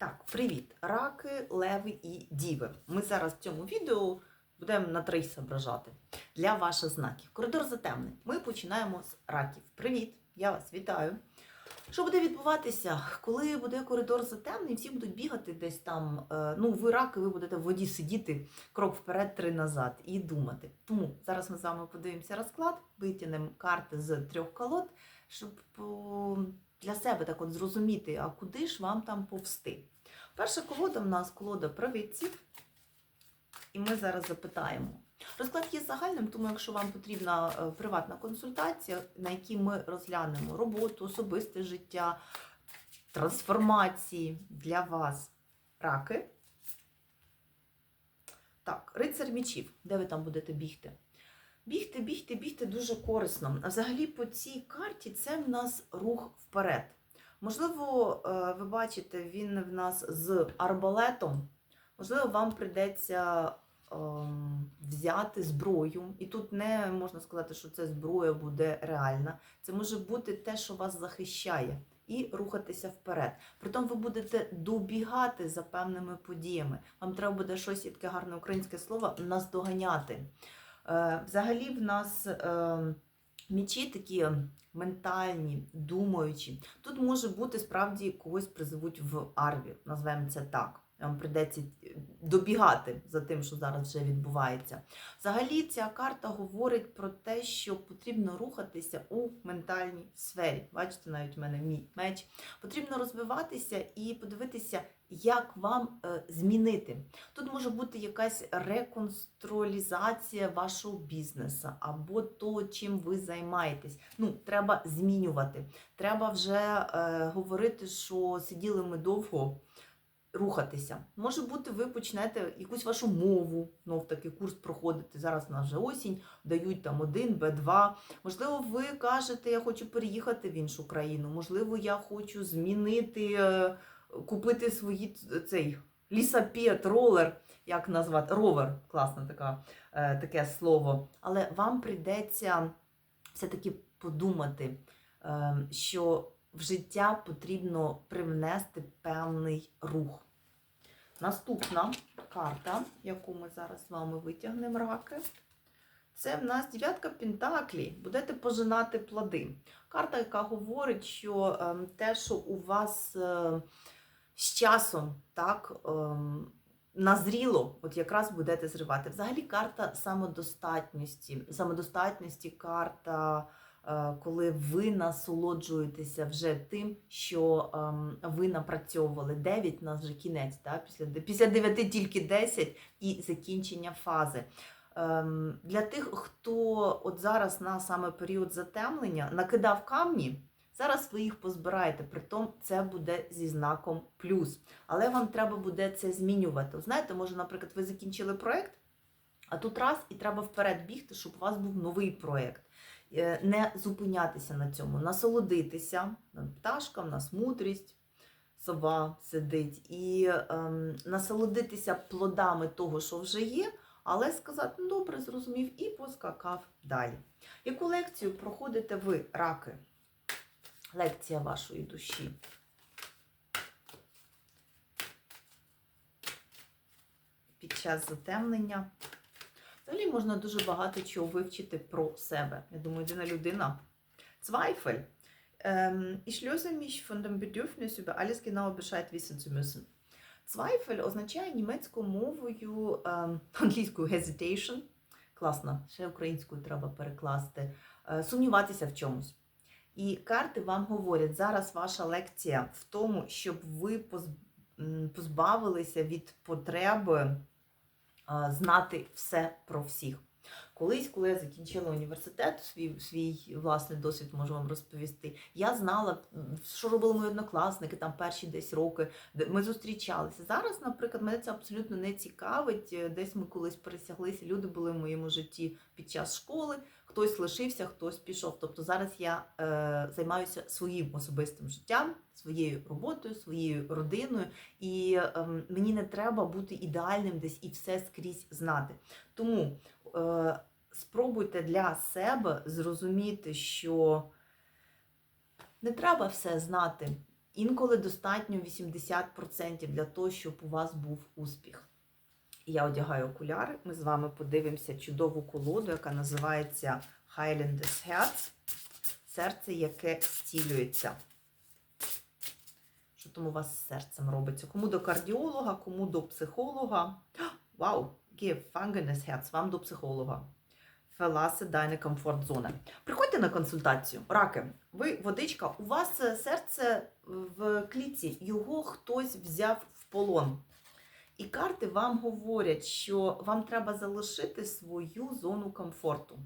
Так, привіт, раки, леви і діви. Ми зараз в цьому відео будемо на три зображати для ваших знаків. Коридор затемний. Ми починаємо з раків. Привіт, я вас вітаю. Що буде відбуватися, коли буде коридор затемний, всі будуть бігати десь там. е, Ну, ви раки, ви будете в воді сидіти крок вперед, три назад і думати. Тому зараз ми з вами подивимося розклад, витягнемо карти з трьох колод, щоб для себе так от зрозуміти, а куди ж вам там повсти. Перша колода в нас колода провидців. І ми зараз запитаємо. Розклад є загальним, тому якщо вам потрібна е, приватна консультація, на якій ми розглянемо роботу, особисте життя, трансформації для вас раки. Так, рицар мічів. Де ви там будете бігти? Бігти, бігти, бігти дуже корисно. А взагалі по цій карті це в нас рух вперед. Можливо, е, ви бачите, він в нас з арбалетом. Можливо, вам прийдеться ем, взяти зброю. І тут не можна сказати, що це зброя буде реальна. Це може бути те, що вас захищає, і рухатися вперед. Притом ви будете добігати за певними подіями. Вам треба буде щось є таке гарне українське слово наздоганяти. Е, взагалі, в нас е, мічі такі ментальні, думаючі. Тут може бути справді когось призовуть в армію, назвемо це так. Вам прийдеться добігати за тим, що зараз вже відбувається. Взагалі, ця карта говорить про те, що потрібно рухатися у ментальній сфері. Бачите, навіть у мене мій меч. Потрібно розвиватися і подивитися, як вам е, змінити. Тут може бути якась реконструалізація вашого бізнесу або то, чим ви займаєтесь. Ну, треба змінювати. Треба вже е, говорити, що сиділи ми довго. Рухатися. Може бути, ви почнете якусь вашу мову, знов таки курс проходити. Зараз у нас вже осінь, дають там один, Б2. Можливо, ви кажете, я хочу переїхати в іншу країну. Можливо, я хочу змінити, е, купити свої цей лісапет, ролер, як назвати, ровер, класне така, е, таке слово. Але вам прийдеться все-таки подумати, е, що в життя потрібно привнести певний рух. Наступна карта, яку ми зараз з вами витягнемо раки, це в нас дев'ятка Пентаклі. Будете пожинати плоди. Карта, яка говорить, що ем, те, що у вас е, з часом так, ем, назріло, от якраз будете зривати. Взагалі карта самодостатності. Самодостатності карта коли ви насолоджуєтеся вже тим, що ем, ви напрацьовували 9, у нас вже кінець, так? після, після 9 тільки 10 і закінчення фази. Ем, для тих, хто от зараз на саме період затемлення накидав камні, зараз ви їх позбираєте, притом це буде зі знаком плюс. Але вам треба буде це змінювати. Знаєте, може, наприклад, ви закінчили проєкт, а тут раз і треба вперед бігти, щоб у вас був новий проєкт. Е, Не зупинятися на цьому, насолодитися. Пташка, в нас мудрість, сова сидить, і ем, насолодитися плодами того, що вже є, але сказати, ну добре, зрозумів, і поскакав далі. Яку лекцію проходите ви, раки? Лекція вашої душі. Під час затемнення. Взагалі можна дуже багато чого вивчити про себе. Я думаю, єдина людина. Ähm, ich löse mich von dem Bedürfnis, über alles genauer Bescheid wissen zu müssen. Zweifel означає німецькою мовою, ем, англійською hesitation. Класно, ще українською треба перекласти. Е, Сумніватися в чомусь. І карти вам говорять, зараз ваша лекція в тому, щоб ви позбавилися від потреби знати все про всіх. Колись, коли я закінчила університет, свій, свій власний досвід можу вам розповісти. Я знала, що робили мої однокласники там перші десь роки, де ми зустрічалися. Зараз, наприклад, мене це абсолютно не цікавить. Е, Десь ми колись пересяглися. Люди були в моєму житті під час школи. Хтось лишився, хтось пішов. Тобто зараз я е, займаюся своїм особистим життям, своєю роботою, своєю родиною, і е, мені не треба бути ідеальним десь і все скрізь знати. Тому е, спробуйте для себе зрозуміти, що не треба все знати. Інколи достатньо 80% для того, щоб у вас був успіх. Я одягаю окуляри. Ми з вами подивимося чудову колоду, яка називається Highlander's Herz. Серце, яке зцілюється. Що там у вас з серцем робиться? Кому до кардіолога, кому до психолога. Вау! Gefangenes Herz, вам до психолога. Феласи дайне комфорт-зони. Приходьте на консультацію. Раки, ви водичка, у вас е, серце в клітці, його хтось взяв в полон. І карти вам говорять, що вам треба залишити свою зону комфорту.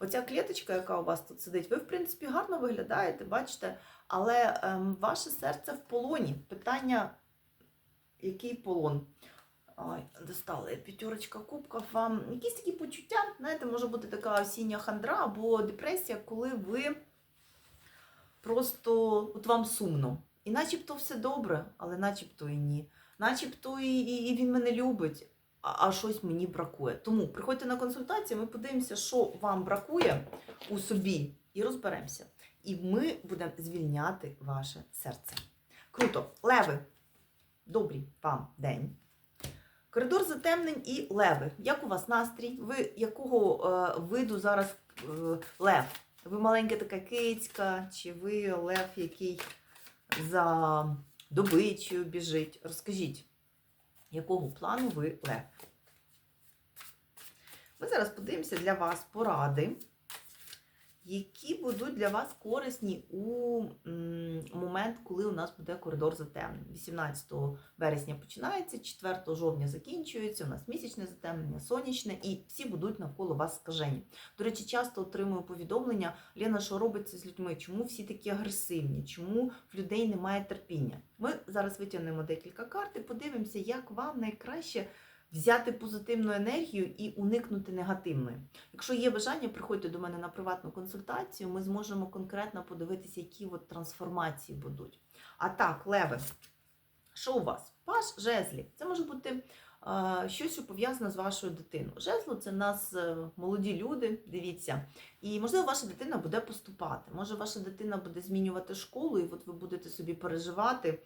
Оця кліточка, яка у вас тут сидить, ви, в принципі, гарно виглядаєте, бачите, але ем, ваше серце в полоні. Питання, який полон? Ой, достала п'ятерочка кубків. Вам якісь такі почуття, знаєте, може бути така осіння хандра або депресія, коли ви просто от вам сумно. І начебто все добре, але начебто і ні. Начебто і, і, він мене любить, а, а щось мені бракує. Тому приходьте на консультацію, ми подивимося, що вам бракує у собі, і розберемося. І ми будемо звільняти ваше серце. Круто, леви, добрий вам день. Коридор затемнень і леви. Як у вас настрій? Ви якого е, виду зараз е, лев? Ви маленька така кицька, чи ви лев, який за добичею біжить? Розкажіть, якого плану ви лев? Ми зараз подивимося для вас поради, які будуть для вас корисні у момент, коли у нас буде коридор затемнень. 18 вересня починається, 4 жовтня закінчується, у нас місячне затемнення, сонячне, і всі будуть навколо вас скажені. До речі, часто отримую повідомлення, Лена, що робиться з людьми, чому всі такі агресивні, чому в людей немає терпіння. Ми зараз витягнемо декілька карт і подивимося, як вам найкраще взяти позитивну енергію і уникнути негативної. Якщо є бажання, приходьте до мене на приватну консультацію, ми зможемо конкретно подивитися, які от трансформації будуть. А так, леви, що у вас? Паш жезлів. Це може бути щось, що пов'язане з вашою дитиною. Жезло це нас е, молоді люди, дивіться. І можливо, ваша дитина буде поступати. Може, ваша дитина буде змінювати школу, і от ви будете собі переживати,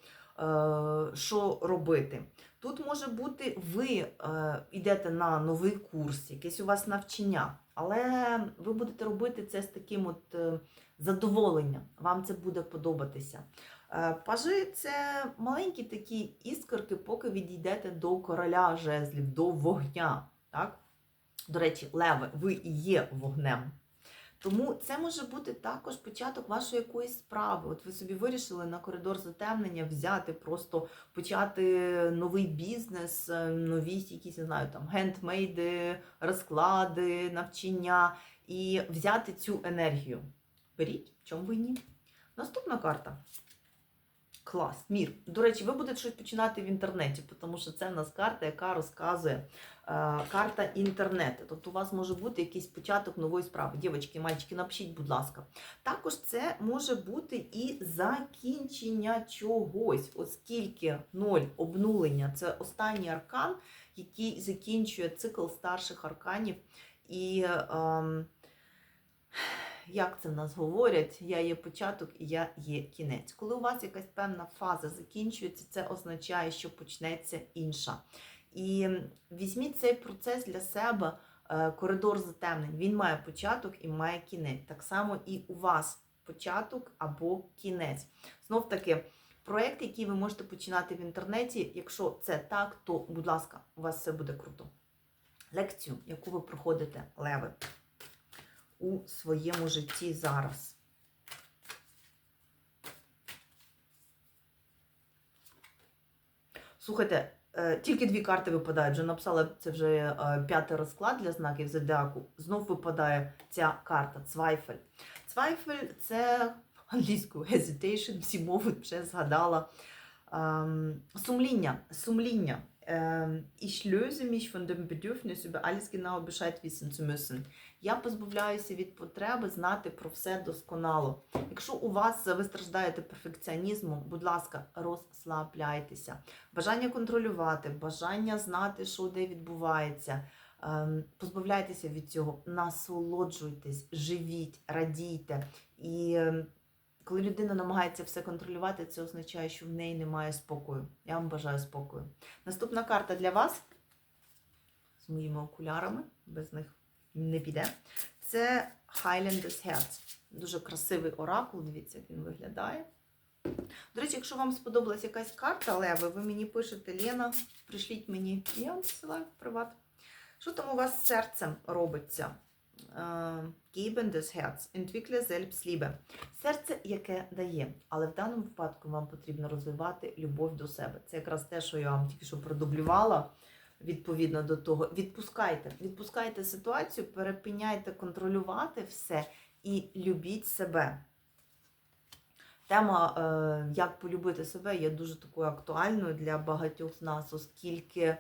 що робити. Тут може бути, ви е, йдете на новий курс, якесь у вас навчання, але ви будете робити це з таким от е, задоволенням. Вам це буде подобатися. Е, Пажи це маленькі такі іскорки, поки відійдете до короля жезлів, до вогня. Так? До речі, леви, ви і є вогнем. Тому це може бути також початок вашої якоїсь справи. От ви собі вирішили на коридор затемнення взяти, просто почати новий бізнес, е, нові якісь, не знаю, там гендмейди, розклади, навчання і взяти цю енергію. Беріть, в чому ви ні? Наступна карта. Клас, мір. До речі, ви будете щось починати в інтернеті, тому що це в нас карта, яка розказує е, карта інтернету. Тобто у вас може бути якийсь початок нової справи. Дівчатки, мальчики, напишіть, будь ласка. Також це може бути і закінчення чогось, оскільки ноль обнулення це останній аркан, який закінчує цикл старших арканів. І ем, як це в нас говорять, я є початок і я є кінець. Коли у вас якась певна фаза закінчується, це означає, що почнеться інша. І візьміть цей процес для себе, е, коридор затемнень. Він має початок і має кінець. Так само і у вас початок або кінець. Знов таки, проєкт, який ви можете починати в інтернеті, якщо це так, то, будь ласка, у вас все буде круто. Лекцію, яку ви проходите, леви у своєму житті зараз. Слухайте, е, тільки дві карти випадають. Вже написала це вже е, п'ятий розклад для знаків зодіаку. Знов випадає ця карта Цвайфель. Цвайфель це англійською hesitation, всі мови вже згадала. Ем, Сумління, сумління. Ähm, ich löse mich von dem Bedürfnis, über alles genau Bescheid wissen zu müssen. Я позбавляюся від потреби знати про все досконало. Якщо у вас ви страждаєте перфекціонізмом, будь ласка, розслабляйтеся. Бажання контролювати, бажання знати, що де відбувається. Ем, Позбавляйтеся від цього, насолоджуйтесь, живіть, радійте. І ем, Коли людина намагається все контролювати, це означає, що в неї немає спокою. Я вам бажаю спокою. Наступна карта для вас з моїми окулярами, без них не піде. Це Highlander's Herz. Дуже красивий оракул. Дивіться, як він виглядає. До речі, якщо вам сподобалась якась карта Леви, ви мені пишете Лена, пришліть мені, я вам посилаю приват. Що там у вас з серцем робиться? Е, Geben des Herz, entwickle Selbstliebe. Серце, яке дає, але в даному випадку вам потрібно розвивати любов до себе. Це якраз те, що я вам тільки що продублювала. Відповідно до того, відпускайте, відпускайте ситуацію, перепиняйте контролювати все і любіть себе. Тема, е, як полюбити себе, є дуже такою актуальною для багатьох з нас, оскільки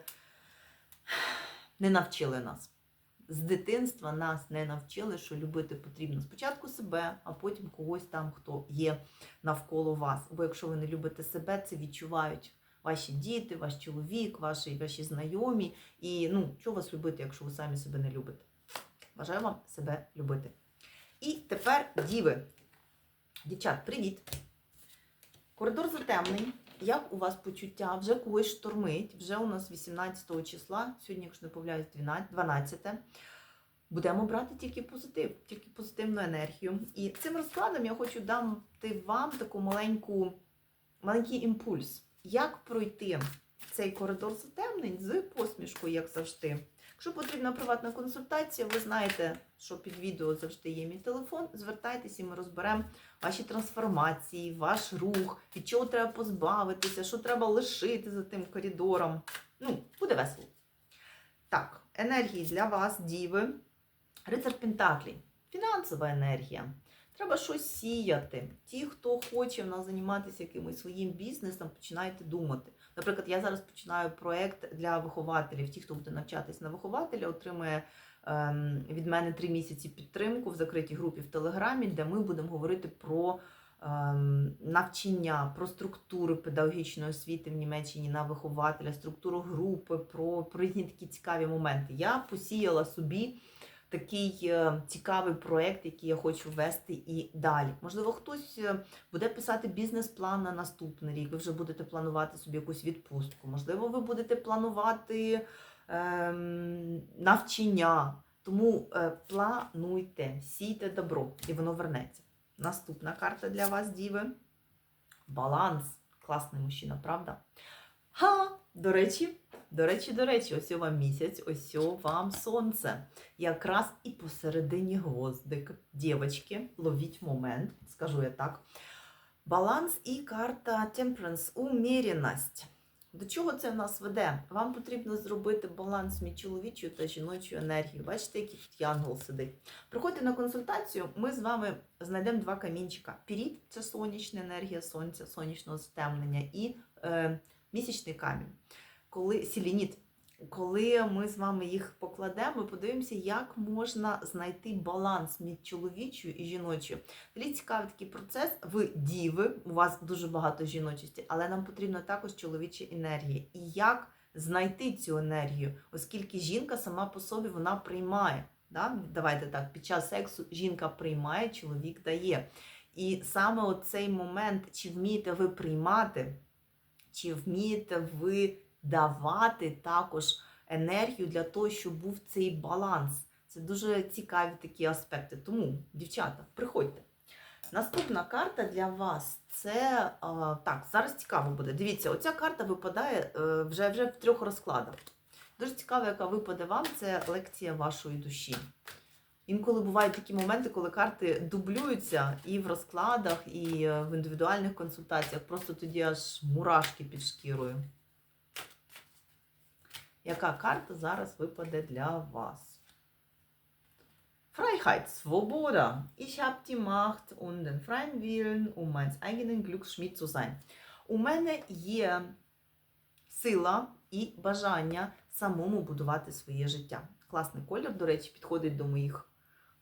не навчили нас. З дитинства нас не навчили, що любити потрібно спочатку себе, а потім когось там, хто є навколо вас. Бо якщо ви не любите себе, це відчувають ваші діти, ваш чоловік, ваші, ваші знайомі. І ну, що вас любити, якщо ви самі себе не любите? Бажаю вам себе любити. І тепер діви. Дівчат, привіт! Коридор затемний. Як у вас почуття? Вже когось штормить. Вже у нас 18 числа, сьогодні, якщо не помиляюсь, 12. Будемо брати тільки позитив, тільки позитивну енергію. І цим розкладом я хочу дати вам таку маленьку, маленький імпульс. Як пройти цей коридор затемнень з посмішкою, як завжди. Якщо потрібна приватна консультація, ви знаєте, що під відео завжди є мій телефон. Звертайтеся, і ми розберемо ваші трансформації, ваш рух, від чого треба позбавитися, що треба лишити за тим коридором. Ну, буде весело. Так, енергії для вас, діви. Рицар Пентаклі. Фінансова енергія. Треба щось сіяти. Ті, хто хоче в нас займатися якимось своїм бізнесом, починайте думати. Наприклад, я зараз починаю проєкт для вихователів. Ті, хто буде навчатись на вихователя, отримує ем, від мене три місяці підтримку в закритій групі в Телеграмі, де ми будемо говорити про ем, навчання, про структури педагогічної освіти в Німеччині на вихователя, структуру групи, про різні такі цікаві моменти. Я посіяла собі такий е, цікавий проєкт, який я хочу ввести і далі. Можливо, хтось е, буде писати бізнес-план на наступний рік. Ви вже будете планувати собі якусь відпустку. Можливо, ви будете планувати ем, навчання. Тому е, плануйте, сійте добро, і воно вернеться. Наступна карта для вас, діви. Баланс. Класний мужчина, правда? Ха! До речі, до речі, до речі, ось вам місяць, ось вам сонце. Якраз і посередині гвоздик. Дівочки, ловіть момент, скажу я так. Баланс і карта Temperance, уміряність. До чого це в нас веде? Вам потрібно зробити баланс між чоловічою та жіночою енергією. Бачите, який тут янгол сидить. Приходьте на консультацію, ми з вами знайдемо два камінчика. Піріт це сонячна енергія сонця, сонячного стемнення, і е, місячний камінь. Коли сілініт. Коли ми з вами їх покладемо, ми подивимося, як можна знайти баланс між чоловічою і жіночою. Взагалі цікавий такий процес. Ви діви, у вас дуже багато жіночості, але нам потрібно також чоловіча енергія. І як знайти цю енергію, оскільки жінка сама по собі вона приймає. Да? Давайте так, під час сексу жінка приймає, чоловік дає. І саме оцей момент, чи вмієте ви приймати, чи вмієте ви давати також енергію для того, щоб був цей баланс. Це дуже цікаві такі аспекти. Тому, дівчата, приходьте. Наступна карта для вас це так, зараз цікаво буде. Дивіться, оця карта випадає е, вже, вже в трьох розкладах. Дуже цікаво, яка випаде вам, це лекція вашої душі. Інколи бувають такі моменти, коли карти дублюються і в розкладах, і е, в індивідуальних консультаціях. Просто тоді аж мурашки під шкірою. Яка карта зараз випаде для вас? Freiheit, Свобода. Ich habe die Macht und den freien Willen, um mein eigenen Glücksschmied zu sein. У мене є сила і бажання самому будувати своє життя. Класний колір, до речі, підходить до моїх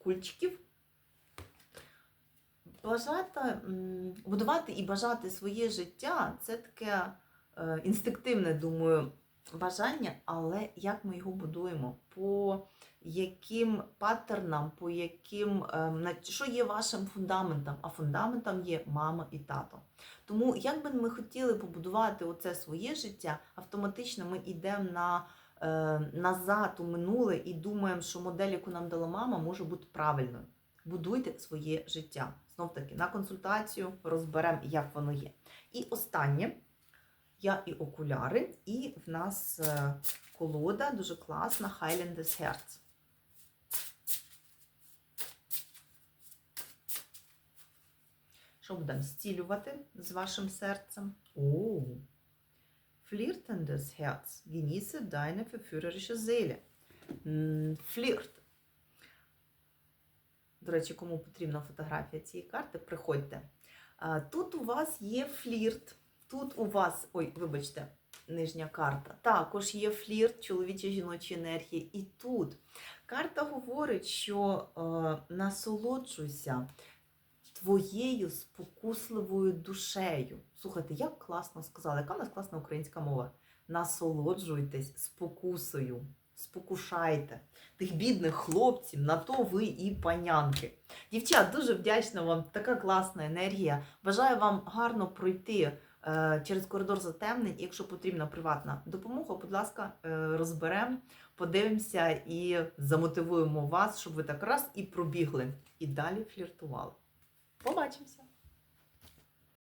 кульчиків. Бажати, будувати і бажати своє життя це таке е, інстинктивне, думаю, бажання, але як ми його будуємо? По яким паттернам, по яким ем, що є вашим фундаментом? А фундаментом є мама і тато. Тому, як би ми хотіли побудувати оце своє життя, автоматично ми йдемо на, е, назад у минуле і думаємо, що модель, яку нам дала мама, може бути правильною. Будуйте своє життя. Знов таки, на консультацію розберемо, як воно є. І останнє, я і окуляри, і в нас е, колода дуже класна Highlanders Herz. Що будемо зцілювати з вашим серцем? О, Flirtendes Herz. Genieße deine verführerische Seele. Флірт. До речі, кому потрібна фотографія цієї карти, приходьте. Тут у вас є флірт. Тут у вас, ой, вибачте, нижня карта. Також є флірт, чоловічі жіночі енергії. І тут карта говорить, що е, насолоджуйся твоєю спокусливою душею. Слухайте, як класно сказали, яка в нас класна українська мова? Насолоджуйтесь спокусою, спокушайте тих бідних хлопців, на то ви і панянки. Дівчат, дуже вдячна вам, така класна енергія. Бажаю вам гарно пройти е, через коридор затемнень. Якщо потрібна приватна допомога, будь ласка, е, розберемо, подивимося і замотивуємо вас, щоб ви так раз і пробігли, і далі фліртували. Побачимося!